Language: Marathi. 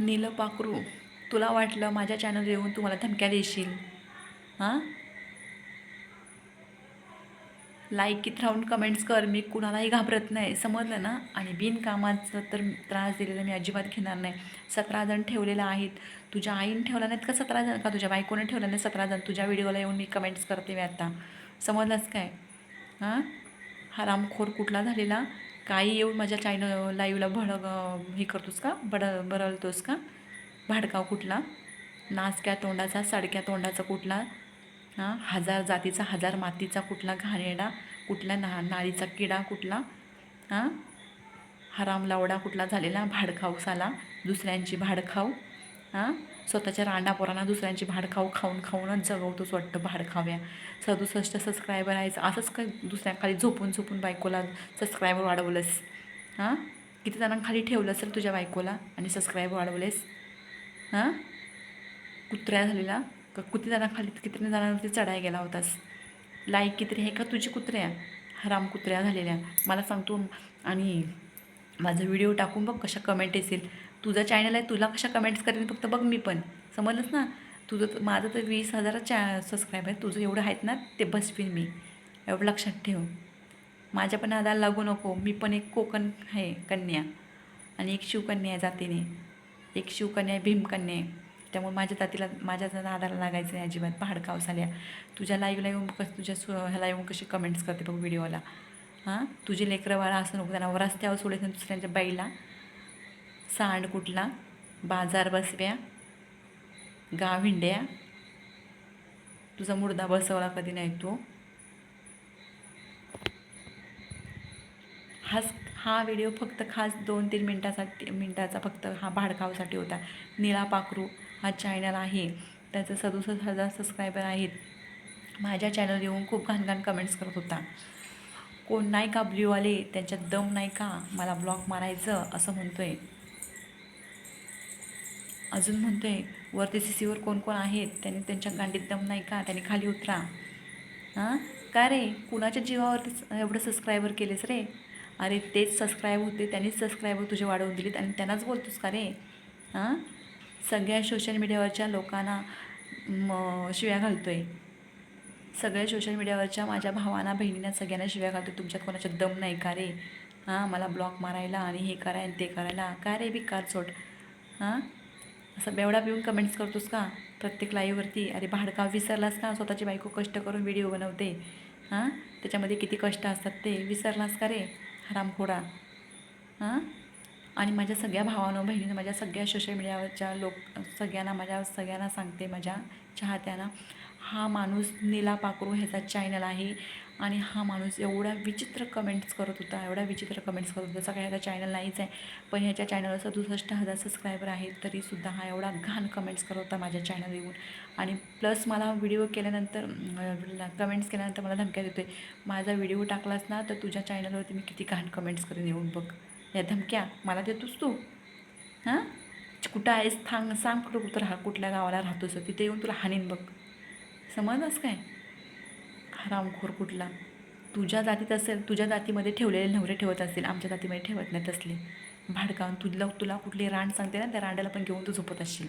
नील पाखरू तुला वाटलं माझ्या चॅनल येऊन तू मला धमक्या देशील. हां? लाईकीत राहून कमेंट्स कर मी कुणालाही घाबरत नाही. समजलं ना? आणि बिनकामाचं तर त्रास दिलेला मी अजिबात घेणार नाही. सतरा जण ठेवलेलं आहेत. तुझ्या आईने ठेवला नाहीत का सतरा जण? का तुझ्या बायकोने ठेवला नाही सतरा जण? तुझ्या व्हिडिओला येऊन मी कमेंट्स करते मी आता. समजलंच काय? हां? हरामखोर रामखोर कुठला झालेला? काही येऊन माझ्या चॅनल लाईव्हला भडग हे करतोस का? बड बरळतोस का? भाडकाव कुठला? नाचक्या तोंडाचा सडक्या तोंडाचा कुठला? हां? हजार जातीचा हजार मातीचा कुठला घाणेरडा कुठला ना नाळीचा किडा कुठला? हां? हराम लावडा कुठला झालेला? भाडखाऊ साला दुसऱ्यांची भाडखाऊ हां? स्वतःच्या रांडापोरांना दुसऱ्यांची भाडखाऊ खाऊन खाऊनच जगवतोच वाटतं भाडखाव्या सदुसष्ट सबस्क्रायबर आहेच असंच काय दुसऱ्याखाली झोपून झोपून बायकोला सबस्क्रायबर वाढवलंस? हां? किती जणांखाली ठेवलं असेल तुझ्या बायकोला आणि सबस्क्रायबर वाढवलेस? हां? कुत्र्या झालेला? का किती जणांखाली किती जणांवरती चढाय गेला होतास? लाईक किती आहे का तुझी कुत्र्या हराम कुत्र्या झालेल्या. मला सांगतो आणि माझा व्हिडिओ टाकून बघ कशा कमेंट येतील. तुझं चॅनल आहे तुला कशा कमेंट्स करेन फक्त बघ मी पण. समजलंच ना? तुझं तर- माझं तर वीस हजार चॅ सबस्क्राईब आहे. तुझं एवढं आहेत ना ते बसवीन मी. एवढं लक्षात ठेव. माझ्या पण आधार लागू नको. मी पण एक कोकण आहे कन्या. आणि एक शिवकन्या आहे जातीने. एक शिवकन्या आहे भीमकन्या आहे. त्यामुळे माझ्या जातीला माझ्या नादाला लागायचं नाही अजिबात. पहाड कावस तुझ्या लाईव्हला येऊन कसं तुझ्या सु ह्याला येऊन कशी कमेंट्स करते बघ व्हिडिओला हां? तुझे लेकरं असं नको त्यांना रस्त्यावर सोडायचं दुसऱ्यांच्या बाईला. सांड कुठला? बाजार बसव्या? गाव हिंड्या? तुझा मुर्दा बसवला कधी नाही तो? हाच हा व्हिडिओ फक्त खास दोन तीन मिनटासाठी मिनटाचा फक्त हा भाडकावसाठी होता. निळा पाखरू हा चॅनल आहे. त्याचं सदुसष्ट हजार सबस्क्रायबर आहेत. माझ्या चॅनल येऊन खूप घाणघाण कमेंट्स करत होता. कोण नाही का ब्ल्यूवाले त्यांच्यात दम नाही का? मला ब्लॉक मारायचं? असं म्हणतो आहे अजून म्हणतो आहे वरती सी सीवर कोण कोण आहेत त्यांनी त्यांच्या गांडीत दम नाही का? त्यांनी खाली उतरा. हां? का रे? कुणाच्या जीवावरती एवढं सबस्क्रायबर केलेस रे? अरे तेच सबस्क्राईब होते त्यांनीच सबस्क्रायबर तुझे वाढवून दिलेत आणि त्यांनाच बोलतोस का रे? हां? सगळ्या सोशल मीडियावरच्या लोकांना म शिव्या घालतो आहे सगळ्या सोशल मीडियावरच्या माझ्या भावांना बहिणींना सगळ्यांना शिव्या घालतो तुमच्यात कोणाच्या दम नाही का रे? हां? मला ब्लॉक मारायला आणि हे करायला ते करायला. का रे? बिकार चोट. हां? असं बेवडा पिऊन कमेंट्स करतोस का? प्रत्येक लाईव्हवरती अरे भाडकाव विसरलास का? स्वतःची बायको कष्ट करून व्हिडिओ बनवते. हां? त्याच्यामध्ये किती कष्ट असतात ते. विसरलास का रे? हरामखोडा हां? आणि माझ्या सगळ्या भावानं बहिणीनं माझ्या सगळ्या सोशल मीडियावरच्या लोक सगळ्यांना माझ्या सगळ्यांना सांगते माझ्या चाहत्यांना. हा माणूस नीला पाकरू ह्याचा चॅनल आहे. आणि हा माणूस एवढा विचित्र कमेंट्स करत होता एवढा विचित्र कमेंट्स करत होता. सगळ्या ह्याचा चॅनल नाहीच आहे. पण ह्याच्या चॅनलवर सदुसष्ट हजार सबस्क्रायबर आहेत तरीसुद्धा हा एवढा घाण कमेंट्स करत होता माझ्या चॅनल येऊन. आणि प्लस मला व्हिडिओ केल्यानंतर कमेंट्स केल्यानंतर मला धमक्या देतो आहे माझा व्हिडिओ टाकलास ना तर तुझ्या चॅनलवरती मी किती घाण कमेंट्स करून येऊन बघ. या धमक्या? मला देतोस तू? हां? कुठं आहेस? थांग सांग कुठं कुठं राहा कुठल्या गावाला राहतोस तिथे येऊन तुला हाणीन बघ. समजस काय? हरामखोर कुठला? तुझ्या जातीत असेल तुझ्या जातीमध्ये ठेवलेले नवरे ठेवत असतील आमच्या जातीमध्ये ठेवत नाहीत असले. भाडकावून तुला तुला कुठली रांड सांगते ना त्या रांडाला पण घेऊन तू झोपत असशील.